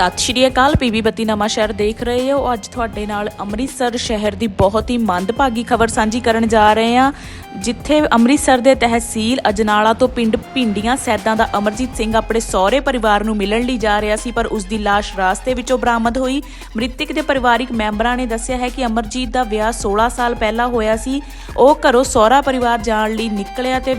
ਸਤਿ ਸ਼੍ਰੀ ਅਕਾਲ। ਪੀਬੀ ਬੱਤੀ ਨਵਾਂ ਸ਼ਹਿਰ ਦੇਖ ਰਹੇ ਹੋ। ਅੱਜ ਤੁਹਾਡੇ ਨਾਲ ਅੰਮ੍ਰਿਤਸਰ ਸ਼ਹਿਰ ਦੀ ਬਹੁਤ ਹੀ ਮੰਦਭਾਗੀ ਖਬਰ ਸਾਂਝੀ ਕਰਨ ਜਾ ਰਹੇ ਹਾਂ, ਜਿੱਥੇ ਅੰਮ੍ਰਿਤਸਰ ਦੇ ਤਹਿਸੀਲ ਅਜਨਾਲਾ ਤੋਂ ਪਿੰਡ ਪਿੰਡੀਆਂ ਸੈਦਾਂ ਦਾ ਅਮਰਜੀਤ ਸਿੰਘ ਆਪਣੇ ਸਹੁਰੇ ਪਰਿਵਾਰ ਨੂੰ ਮਿਲਣ ਲਈ ਜਾ ਰਿਹਾ ਸੀ, ਪਰ ਉਸ ਦੀ ਲਾਸ਼ ਰਾਸਤੇ ਵਿੱਚੋਂ ਬਰਾਮਦ ਹੋਈ। ਮ੍ਰਿਤਕ ਦੇ ਪਰਿਵਾਰਿਕ ਮੈਂਬਰਾਂ ਨੇ ਦੱਸਿਆ ਹੈ ਕਿ ਅਮਰਜੀਤ ਦਾ ਵਿਆਹ 16 ਸਾਲ ਪਹਿਲਾਂ ਹੋਇਆ ਸੀ। ਉਹ ਘਰੋਂ ਸਹੁਰਾ ਪਰਿਵਾਰ ਜਾਣ ਲਈ ਨਿਕਲਿਆ ਤੇ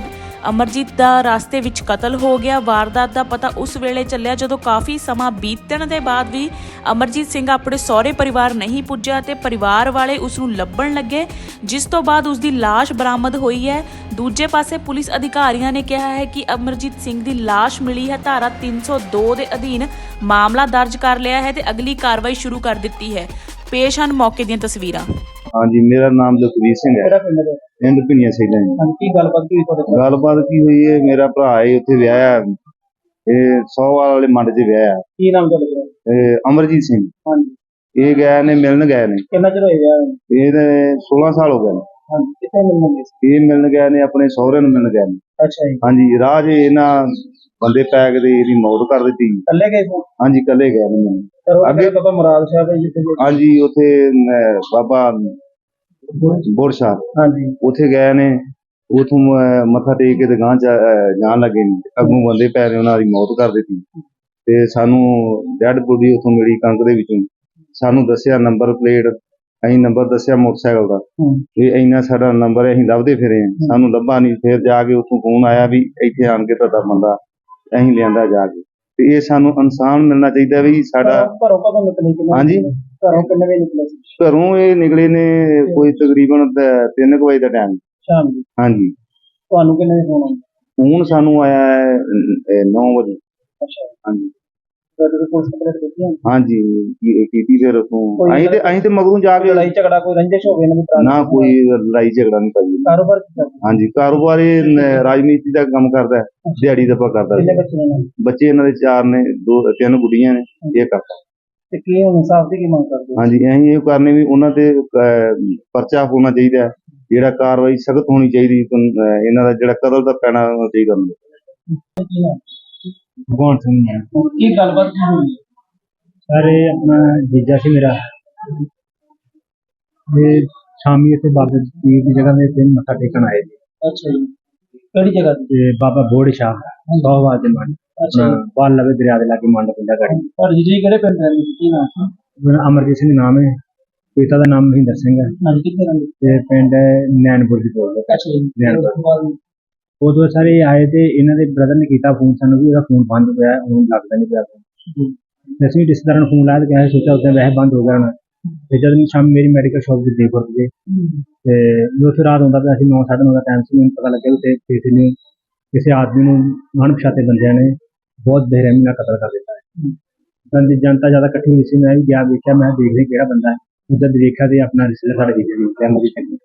ਅਮਰਜੀਤ ਦਾ ਰਾਸਤੇ ਵਿੱਚ ਕਤਲ ਹੋ ਗਿਆ। ਵਾਰਦਾਤ ਦਾ ਪਤਾ ਉਸ ਵੇਲੇ ਚੱਲਿਆ ਜਦੋਂ ਕਾਫੀ ਸਮਾਂ ਬੀਤਣ ਦੇ ਬਾਅਦ ਵੀ ਅਮਰਜੀਤ ਸਿੰਘ ਆਪਣੇ ਸਹੁਰੇ ਪਰਿਵਾਰ ਨਹੀਂ ਪੁੱਜਿਆ ਤੇ ਪਰਿਵਾਰ ਵਾਲੇ ਉਸ ਨੂੰ ਲੱਭਣ ਲੱਗੇ, ਜਿਸ ਤੋਂ ਬਾਅਦ ਉਸ ਦੀ ਲਾਸ਼ ਬਰਾਮਦ ਹੋਈ ਹੈ। ਦੂਜੇ ਪਾਸੇ ਪੁਲਿਸ ਅਧਿਕਾਰੀਆਂ ਨੇ ਕਿਹਾ ਹੈ ਕਿ ਅਮਰਜੀਤ ਸਿੰਘ ਦੀ ਲਾਸ਼ ਮਿਲੀ ਹੈ। ਧਾਰਾ 302 ਦੇ ਅਧੀਨ ਮਾਮਲਾ ਦਰਜ ਕਰ ਲਿਆ ਹੈ ਤੇ ਅਗਲੀ ਕਾਰਵਾਈ ਸ਼ੁਰੂ ਕਰ ਦਿੱਤੀ ਹੈ। ਪੇਸ਼ ਹਨ ਮੌਕੇ ਦੀਆਂ ਤਸਵੀਰਾਂ। ਹਾਂਜੀ ਮੇਰਾ ਨਾਮ ਜਸਵੀਰ ਸਿੰਘ ਹੈ। ਕਿਹੜਾ ਪਿੰਡ ਦਾ ਪਿੰਡ ਸੈਲਾਂ ਜੀ। ਹਾਂਜੀ ਕੀ ਗੱਲਬਾਤ ਕੀ ਹੋਈ ਤੁਹਾਡੇ ਨਾਲ? ਗੱਲਬਾਤ ਕੀ ਹੋਈ ਹੈ ਮੇਰਾ ਭਰਾ ਹੈ ਉੱਥੇ ਵਿਆਹਿਆ ਇਹ ਸੌਵਾਲ ਵਾਲੇ ਮੰਡ 'ਚ ਵਿਆਹਿਆ ਕੀ ਨਾਮ ਤੁਹਾਡੇ ਦਾ ਇਹ ਅਮਰਜੀਤ ਸਿੰਘ। ਹਾਂਜੀ। ਇਹ ਗਏ ਨੇ ਮਿਲਣ ਗਏ ਨੇ। ਕਿੰਨਾ ਚਿਰ ਹੋਇਆ ਵਿਆਹ ਨੂੰ? ਇਹਦੇ 16 ਸਾਲ ਹੋ ਗਏ ਨੇ। ਹਾਂਜੀ ਕਿੱਥੇ ਮਿਲਣਗੇ ਇਹ ਮਿਲਣ ਗਏ ਨੇ ਆਪਣੇ ਸਹੁਰੇ ਨੂੰ ਮਿਲਣ ਗਏ ਨੇ। ਅੱਛਾ ਜੀ। ਹਾਂਜੀ 'ਚ ਇਹਨਾਂ ਬੰਦੇ ਪੈ ਤੇ ਇਹਦੀ ਮੌਤ ਕਰ ਦਿੱਤੀ। ਇਕੱਲੇ ਗਏ ਸੀ? ਹਾਂਜੀ ਇਕੱਲੇ ਗਏ ਨੇ। ਮਿਲਣ। ਅੱਗੇ- ਅੱਗੇ ਬਾਬਾ ਮੁਰਾਦ ਸਾਹਿਬ ਹੈ ਜਿੱਥੇ ਗਏ। ਹਾਂਜੀ ਉੱਥੇ ਬਾਬਾ ਸਾਹਿਬ ਹਾਂਜੀ। ਉੱਥੇ ਗਏ ਨੇ ਉਥੋਂ ਮੱਥਾ ਟੇਕ ਕੇ ਦੁਕਾਨ ਚ ਅਹ, ਜਾਣ ਲੱਗੇ ਨੇ। ਅੱਗੋਂ ਬੰਦੇ ਪੈ ਨੇ ਉਹਨਾਂ ਦੀ ਮੌਤ ਕਰ ਦਿੱਤੀ। ਤੇ ਸਾਨੂੰ ਡੈਡ ਬੋਡੀ ਉਥੋਂ ਮਿਲੀ ਕਣਕ ਦੇ ਵਿੱਚੋਂ। ਸਾਨੂੰ ਦੱਸਿਆ ਨੰਬਰ ਪਲੇਟ ਅਸੀਂ ਨੰਬਰ ਦੱਸਿਆ ਮੋਟਰਸਾਈਕਲ ਦਾ। ਹੂੰ। ਵੀ ਇੰਨਾ ਸਾਡਾ ਨੰਬਰ ਹੈ ਅਸੀਂ ਲੱਭਦੇ ਫਿਰੇ ਹਾਂ। ਸਾਨੂੰ ਲੱਭਾ ਨਹੀਂ ਫਿਰ ਜਾ ਕੇ ਉਥੋਂ ਫੋਨ ਆਇਆ ਵੀ ਇੱਥੇ ਆਣ ਕੇ ਤੁਹਾਡਾ ਬੰਦਾ ਅਸੀਂ ਲਿਆਂਦਾ ਜਾ ਕੇ। ਤੇ ਇਹ ਸਾਨੂੰ ਇਨਸਾਨ ਮਿਲਣਾ ਚਾਹੀਦਾ ਵੀ ਸਾਡਾ ਘਰੋਂ- ਘਰੋਂ ਕਦੋਂ ਨਿਕਲੇ ਕਿੰਨੇ ਹਾਂਜੀ। ਘਰੋਂ ਕਿੰਨੇ ਵਜੇ ਨਿਕਲੇ ਸੀ? ਘਰੋਂ ਇਹ ਨਿਕਲੇ ਨੇ ਕੋਈ ਤਕਰੀਬਨ 3 ਵਜੇ ਦਾ ਟਾਈਮ ਸ਼ਾਮ ਨੂੰ? ਹਾਂਜੀ। ਤੁਹਾਨੂੰ ਕਿੰਨੇ ਵਜੇ ਫੋਨ ਆਇਆ ਹੁਣ ਸਾਨੂੰ ਆਇਆ 9 ਵਜੇ। ਅੱਛਾ। ਹਾਂਜੀ। ਤੁਹਾਡੇ ਕੋਲ ਪੁਲਿਸ ਕੰਪਲੇਂਟ ਦਿੱਤੀ ਹੈ ਹਾਂਜੀ ਕੀ- ਕੀਤੀ ਫਿਰ ਉਥੋਂ ਕੋਈ ਅਸੀਂ ਤੇ ਅਸੀਂ ਤੇ ਮਗਰੋਂ ਜਾ ਕੇ ਲੜਾਈ ਝਗੜਾ ਕੋਈ ਰੰਜਿਸ਼ ਹੋਵੇ ਇਹਨਾਂ ਦੀ ਪੁਰਾਣੀ? ਨਾ ਕੋਈ ਲੜਾਈ ਝਗੜਾ ਨਹੀਂ ਪਾਈ ਕਾਰੋਬਾਰ ਕੀ ਕਰਦੇ ਹਾਂਜੀ ਕਾਰੋਬਾਰ ਰਾਜਨੀਤੀ ਦਾ ਕੰਮ ਕਰਦਾ ਹੈ ਦਿਹਾੜੀ ਦਾ ਕਰਦਾ ਕਿੰਨੇ ਹੈ ਬੱਚੇ ਨੇ ਇਹਨਾਂ ਦੇ? ਬੱਚੇ ਇਹਨਾਂ ਦੇ ਚਾਰ ਨੇ ਦੋ ਤਿੰਨ ਗੁੱਡੀਆਂ ਨੇ ਇਹ ਕਰਦਾ ਤੇ ਕੀ ਹੁਣ ਇਨਸਾਫ ਦੀ ਕੀ ਮੰਗ ਕਰਦੇ ਹੋ? ਹਾਂਜੀ ਅਸੀਂ ਇਹ ਕਰਨੇ ਵੀ ਉਹਨਾਂ ਤੇ ਅਹ, ਪਰਚਾ ਹੋਣਾ ਚਾਹੀਦਾ ਹੈ ਜਿਹੜਾ ਕਾਰਵਾਈ ਸਖਤ ਹੋਣੀ ਚਾਹੀਦੀ ਅਹ, ਇਹਨਾਂ ਦਾ ਜਿਹੜਾ ਕਤਲ ਦਾ ਪੈਣਾ ਚਾਹੀਦਾ ਉਹਨਾਂ ਦਾ ਕੀ ਨਾਮ? ਭਗਵਾਨ ਸਿੰਘ ਹੈ ਹੁਣ ਕੀ ਗੱਲਬਾਤ ਕੀ ਹੋਈ ਸਰ ਇਹ ਆਪਣਾ ਜੀਜਾ ਸੀ ਮੇਰਾ ਇਹ ਸ਼ਾਮੀ ਇੱਥੇ ਬਾਬਾ ਪੀਰ ਦੀ ਜਗ੍ਹਾ ਤੇ ਮੱਥਾ ਟੇਕਣ ਆਏ ਜੀ ਅੱਛਾ ਜੀ ਕਿਹੜੀ ਜਗ੍ਹਾ ਤੇ ਤੇ ਬਾਬਾ ਬੋੜ ਸ਼ਾਹ ਸੋਹਵਾਲ ਦੇ ਮੰਡ ਅੱਛਾ ਜੀ। ਬਾਲ ਲਵੇ ਦਰਿਆ ਦੇ ਲਾਗੇ ਮੰਡ ਪਿੰਡਾ ਗੜੀ ਪਰ ਜੀ ਕਿਹੜੇ ਪਿੰਡ ਰਹਿੰਦੇ ਸੀ ਕੀ ਨਾਮ ਸੀ ਮੇਰਾ ਅਮਰਜੀਤ ਸਿੰਘ ਨਾਮ ਹੈ ਪਿਤਾ ਦਾ ਨਾਮ ਮਹਿੰਦਰ ਸਿੰਘ ਹੈ ਹਾਂਜੀ ਕਿੱਥੇ ਰਹਿੰਦੇ ਤੇ ਪਿੰਡ ਨੈਣਪੁਰ ਦੀ ਬੋਲਦੇ ਅੱਛਾ ਜੀ ਲੈਣ ਉਸ ਤੋਂ ਬਾਅਦ ਉਦੋਂ ਸਾਰੇ ਆਏ ਤੇ ਇਹਨਾਂ ਦੇ ਬ੍ਰਦਰ ਨੇ ਕੀਤਾ ਫੋਨ ਸਾਨੂੰ ਵੀ ਉਹਦਾ ਫੋਨ ਬੰਦ ਹੋਇਆ ਹੁਣ ਲੱਗਦਾ ਨਹੀਂ ਪਿਆ phone। ਅਸੀਂ ਰਿਸ਼ਤੇਦਾਰਾਂ ਨੂੰ ਫੋਨ ਲਾਇਆ ਤੇ ਕਹਿੰਦੇ ਸੋਚਿਆ ਉਦੋਂ ਵੈਸੇ ਬੰਦ ਹੋ ਗਿਆ ਹੋਣਾ। ਤੇ ਜਦ ਮੈਂ ਸ਼ਾਮ ਮੇਰੀ ਮੈਡੀਕਲ ਸ਼ਾਪ ਦੇ ਦੇਖੋ ਤੇ ਤੇ ਉੱਥੇ ਰਾਤ ਹੁੰਦਾ ਪਿਆ ਸੀ 9:30 ਦਾ ਟਾਈਮ ਸੀ, ਮੈਨੂੰ ਪਤਾ ਲੱਗਿਆ ਕਿ ਕਿਸੇ ਨੇ ਕਿਸੇ ਆਦਮੀ ਨੂੰ ਅਣਪਛਾਤੇ ਬੰਦਿਆਂ ਨੇ ਬਹੁਤ ਬੇਰਹਿਮੀ ਨਾਲ ਕਤਲ ਕਰ ਦਿੱਤਾ। ਹੈ ਤਾਂ ਜਨਤਾ ਜ਼ਿਆਦਾ ਇਕੱਠੀ ਹੋਈ ਸੀ, ਮੈਂ ਵੀ ਗਿਆ, ਵੇਖਿਆ, ਮੈਂ ਦੇਖ ਰਿਹਾ ਕਿਹੜਾ ਬੰਦਾ ਹੈ। ਜਦ ਦੇਖਿਆ ਤੇ ਆਪਣਾ ਰਿਸ਼ਤੇਦਾਰ ਸਾਡੇ ਵੀਰ ਜੀ ਫੈਮਿਲੀ ਚੰਗੀ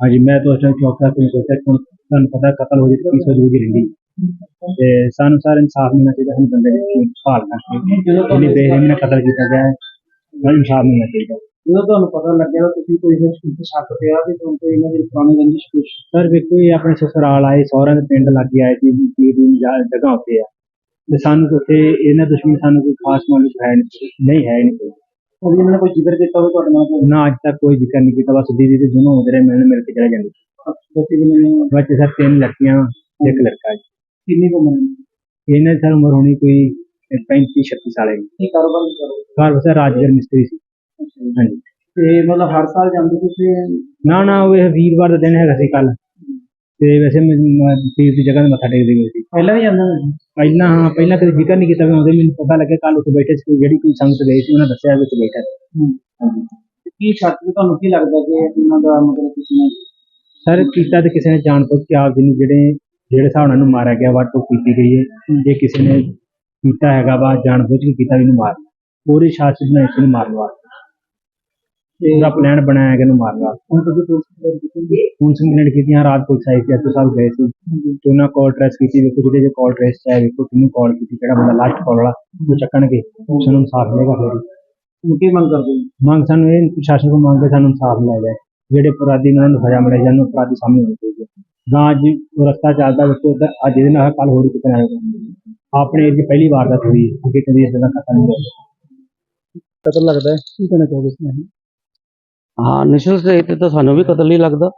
ਹਾਂਜੀ, ਮੈਂ ਤਾਂ ਉਸ ਟਾਈਮ ਚੌਕਾ ਤੇ ਸੋਚਿਆ ਕਿ ਹੁਣ ਤੁਹਾਨੂੰ ਪਤਾ ਕਤਲ ਹੋ ਜੇ ਕੀ ਸੋਚ ਰਹਿੰਦੀ। ਤੇ ਸਾਨੂੰ ਸਾਰ ਇਨਸਾਫ ਮਿਲਣਾ ਚਾਹੀਦਾ ਹਨ ਬੰਦੇ ਦੀ ਭਾਲ ਕਰਕੇ। ਜਿਹਨੇ ਬੇਰਹਿਮੀ ਨਾਲ ਕਤਲ ਕੀਤਾ ਗਿਆ ਹੈ ਉਹਨੂੰ ਇਨਸਾਫ ਮਿਲਣਾ ਚਾਹੀਦਾ। ਜਦੋਂ ਤੁਹਾਨੂੰ ਪਤਾ ਲੱਗਿਆ ਤੁਸੀਂ ਕੋਈ ਇਸ ਤੇ ਸ਼ੱਕ ਪਿਆ ਵੀ ਤੁਹਾਨੂੰ ਕੋਈ ਇਹਨਾਂ ਦੀ ਪੁਰਾਣੀ ਰੰਜਿਸ਼ ਕੁਛ ਸਰ ਵੇਖੋ ਇਹ ਆਪਣੇ ਸਸੁਰਾਲ ਆਏ ਸਹੁਰਿਆਂ ਦੇ ਪਿੰਡ ਲੱਗੇ ਆਏ ਸੀ ਪੀਰ ਦੀ ਜਗ੍ਹਾ ਉੱਤੇ ਆ। ਤੇ ਸਾਨੂੰ ਉੱਥੇ ਇਹਨਾਂ ਦੁਸ਼ਮਣ ਸਾਨੂੰ ਕੋਈ ਖਾਸ ਮਾਲੂਮ ਹੈ ਨਹੀਂ ਹੈ ਨਹੀਂ ਕੋਈ। ਉਹ ਇਹਨਾਂ ਨੇ ਕੋਈ ਜ਼ਿਕਰ ਕੀਤਾ ਹੋਵੇ ਤੁਹਾਡੇ ਨਾਲ? ਨਾ ਅੱਜ ਤੱਕ ਕੋਈ ਜ਼ਿਕਰ ਨਹੀਂ ਕੀਤਾ ਬਸ ਦੀਦੀ ਦੇ ਦੋਨੋਂ ਹੁੰਦੇ ਰਹੇ ਮਿਲਣ ਮਿਲ ਕੇ ਚਲੇ ਜਾਂਦੇ ਬੱਚੇ ਕਿੰਨੇ ਨੇ ਬੱਚੇ ਸਰ ਤਿੰਨ ਲੜਕੀਆਂ ਇੱਕ ਲੜਕਾ ਜੀ। ਕਿੰਨੀ ਕੁ ਉਮਰ ਹੈ? ਇਹਨਾਂ ਦੀ ਸਰ ਉਮਰ ਹੋਣੀ ਕੋਈ 35 36 ਸਾਲ ਹੈ ਕੀ ਕਾਰੋਬਾਰ ਵੀ ਕਰੋ ਘਰ ਵਸਾ ਰਾਜਗਰ ਮਿਸਤਰੀ ਸੀ। ਹਾਂਜੀ। ਤੇ ਮਤਲਬ ਹਰ ਸਾਲ ਜਾਂਦੇ ਤੁਸੀਂ? ਨਾ ਨਾ ਉਹ ਇਹ ਵੀਰਵਾਰ ਦਾ ਦਿਨ ਹੈਗਾ ਸੀ ਕੱਲ ਤੇ ਵੈਸੇ ਮੈਂ ਮੈਂ ਪੀਰ ਦੀ ਜਗ੍ਹਾ ਤੇ ਮੱਥਾ ਟੇਕਦੇ ਗਏ ਸੀ। ਪਹਿਲਾਂ ਵੀ ਜਾਂਦੇ ਹੁੰਦੇ ਸੀ? ਪਹਿਲਾਂ ਹਾਂ ਪਹਿਲਾਂ ਕਦੇ ਜ਼ਿਕਰ ਨਹੀਂ ਕੀਤਾ ਉਹਦੇ ਮੈਨੂੰ ਪਤਾ ਲੱਗਿਆ ਕੱਲ ਉੱਥੇ ਬੈਠੇ ਸੀ ਜਿਹੜੀ ਕੋਈ ਸੰਗਤ ਗਈ ਸੀ ਉਹਨਾਂ ਦੱਸਿਆ ਵੀ ਉੱਥੇ ਬੈਠਾ ਸੀ। ਤੇ ਕੀ ਵੀ ਤੁਹਾਨੂੰ ਕੀ ਲੱਗਦਾ ਕਿ ਇਹਨਾਂ ਦਾ ਮਤਲਬ ਕਿਸੇ ਨੇ ਸਰ ਕੀਤਾ ਤੇ ਕਿਸੇ ਨੇ ਜਾਣ ਬੁੱਝ ਕੇ ਆਪ ਜੀ ਨੂੰ ਜਿਹੜੇ ਜਿਹੜੇ ਹਿਸਾਬ ਨਾਲ ਇਹਨੂੰ ਮਾਰਿਆ ਗਿਆ ਵੱਟ ਉਹ ਕੀਤੀ ਗਈ ਹੈ। ਜੇ ਕਿਸੇ ਨੇ ਕੀਤਾ ਹੈਗਾ ਵਾ ਜਾਣ ਬੁੱਝ ਕੇ ਕੀਤਾ ਵੀ ਇਹਨੂੰ ਮਾਰ ਪੂਰੀ ਸ਼ਾਸਤ ਨੇ ਇਸ ਨੂੰ ਮਾਰਨ ਵਾਸਤੇ। ਪੂਰਾ ਪਲਾਨ ਬਣਾਇਆ ਗਿਆ ਇਹਨੂੰ ਮਾਰਨ ਵਾਸਤੇ। ਹੁਣ ਤੁਸੀਂ ਕੰਪਲੇਂਟ ਹੁਣ ਸੰਗਠਨ ਕੀਤੀਆਂ ਰਾਤ ਪੁਲਿਸ ਆਈ ਸੀ ਐਸਓ ਸਾਹਿਬ ਗਏ ਸੀ। ਤੇ ਉਹਨਾਂ ਕਾਲ ਟ੍ਰੇਸ ਕੀਤੀ ਵੇਖੋ ਜਿਹਦੇ ਜੇ ਕਾਲ ਟ੍ਰੇਸ ਚਾਹੇ ਵੇਖੋ ਕਿਹਨੂੰ ਕਾਲ ਕੀਤੀ ਕਿਹੜਾ ਬੰਦਾ ਲਾਸਟ ਕਾਲ ਵਾਲਾ ਉਹ ਚੱਕਣਗੇ ਸਾਨੂੰ ਇਨਸਾਫ ਮਿਲੇਗਾ ਫਿਰ। ਕੀ ਮੰਗ ਕਰਦੇ ਮੰਗ ਸਾਨੂੰ ਇਹ ਪ੍ਰਸ਼ਾਸਨ ਕੋਲ ਮੰਗ ਕੇ ਸਾਨੂੰ ਇਨਸਾਫ ਮਿਲਿਆ ਜਾਏ ਜਿਹੜੇ ਅਪਰਾਧੀ ਨੇ ਸਜ਼ਾ ਮਿਲੇ ਜਾਣ ਅਪਰਾਧੀ ਸਾਹਮਣੇ ਹੋਣੇ ਚਾਹੀਦੇ ਗਾਂ ਅੱਜ ਉਹ ਰਸਤਾ ਚੱਲਦਾ ਵੇਖੋ ਉੱਧਰ ਅੱਜ ਇਹਦੇ ਨਾਲ ਕੱਲ ਹੋਰ ਕਿਤੇ ਨਾ ਹੋਵੇ। ਆਪਣੇ ਏਰੀਏ ਪਹਿਲੀ ਵਾਰ ਦਾ ਹੋਈ ਅੱਗੇ ਕਦੀ ਇਸ ਦਾ ਖਤਮ ਨਹੀਂ ਹੋਇਆ ਕਤਲ ਲੱਗਦਾ ਹੈ ਕੀ ਕਹਿਣਾ ਚਾਹੋਗੇ ਇਸ ਨਾਲ ਹਾਂ ਇਨੀਸ਼ੀਅਲ ਸਟੇਜ ਤੇ ਤਾਂ ਸਾਨੂੰ ਵੀ ਕਤਲ ਹੀ ਲੱਗਦਾ।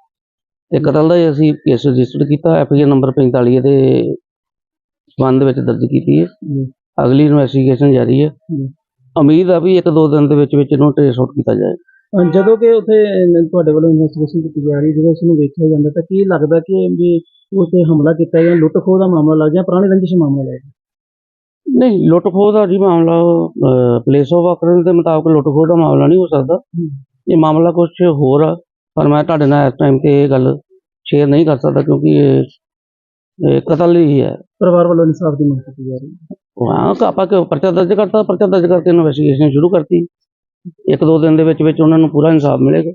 ਤੇ ਕਤਲ ਦਾ ਹੀ ਅਸੀਂ ਕੇਸ ਰਜਿਸਟਰ ਕੀਤਾ ਐਫ ਆਈ ਆਰ ਨੰਬਰ 45 ਦੇ ਸੰਬੰਧ ਵਿੱਚ ਦਰਜ ਕੀਤੀ ਹੈ। ਜੀ। ਅਗਲੀ ਇਨਵੈਸਟੀਗੇਸ਼ਨ ਜਾਰੀ ਹੈ। ਜੀ। ਉਮੀਦ ਆ ਵੀ ਇੱਕ ਦੋ ਦਿਨ ਦੇ ਵਿੱਚ ਵਿੱਚ ਇਹਨੂੰ ਟ੍ਰੇਸ ਆਊਟ ਕੀਤਾ ਜਾਏ। ਅਹ ਜਦੋਂ ਕਿ ਉੱਥੇ ਅਹ, ਤੁਹਾਡੇ ਵੱਲੋਂ ਇਨਵੈਸਟੀਗੇਸ਼ਨ ਕੀਤੀ ਜਾ ਰਹੀ ਹੈ, ਜਦੋਂ ਉਸ ਨੂੰ ਵੇਖਿਆ ਜਾਂਦਾ ਤਾਂ ਕੀ ਲੱਗਦਾ ਕਿ ਵੀ ਉਸ ਤੇ ਹਮਲਾ ਕੀਤਾ ਜਾਂ ਲੁੱਟ ਖੋਹ ਦਾ ਮਾਮਲਾ ਲੱਗ ਜਾਂ ਪੁਰਾਣੀ ਰੰਜਿਸ਼ ਮਾਮਲਾ ਲੱਗ ਨਹੀਂ ਲੁੱਟ ਖੋਹ ਦਾ ਜੀ ਮਾਮਲਾ ਪਲੇਸ ਆਫ ਆਕਰੈਂਸ ਦੇ ਮੁਤਾਬਕ ਲੁੱਟ ਖੋਹ ਦਾ ਮਾਮਲਾ ਨਹੀਂ ਹੋ ਸਕਦਾ। ਇਹ ਮਾਮਲਾ ਕੁਝ ਹੋਰ ਆ ਪਰ ਮੈਂ ਤੁਹਾਡੇ ਨਾਲ ਇਸ ਟਾਈਮ ਤੇ ਇਹ ਗੱਲ ਸ਼ੇਅਰ ਨਹੀਂ ਕਰ ਸਕਦਾ ਕਿਉਂਕਿ ਇਹ ਇਹ ਕਤਲ ਹੀ ਹੈ। ਪਰਿਵਾਰ ਵੱਲੋਂ ਇਨਸਾਫ ਦੀ ਮੰਗ ਕੀਤੀ ਜਾ ਰਹੀ ਹੈ। ਹਾਂ ਆਪਾਂ ਕਿ ਪਰਚਾ ਦਰਜ ਕਰਤਾ ਪਰਚਾ ਦਰਜ ਕਰਕੇ ਇਨਵੈਸਟੀਗੇਸ਼ਨ ਸ਼ੁਰੂ ਕਰਤੀ। ਇੱਕ ਦੋ ਦਿਨ ਦੇ ਵਿੱਚ ਵਿੱਚ ਉਹਨਾਂ ਨੂੰ ਪੂਰਾ ਇਨਸਾਫ ਮਿਲੇਗਾ।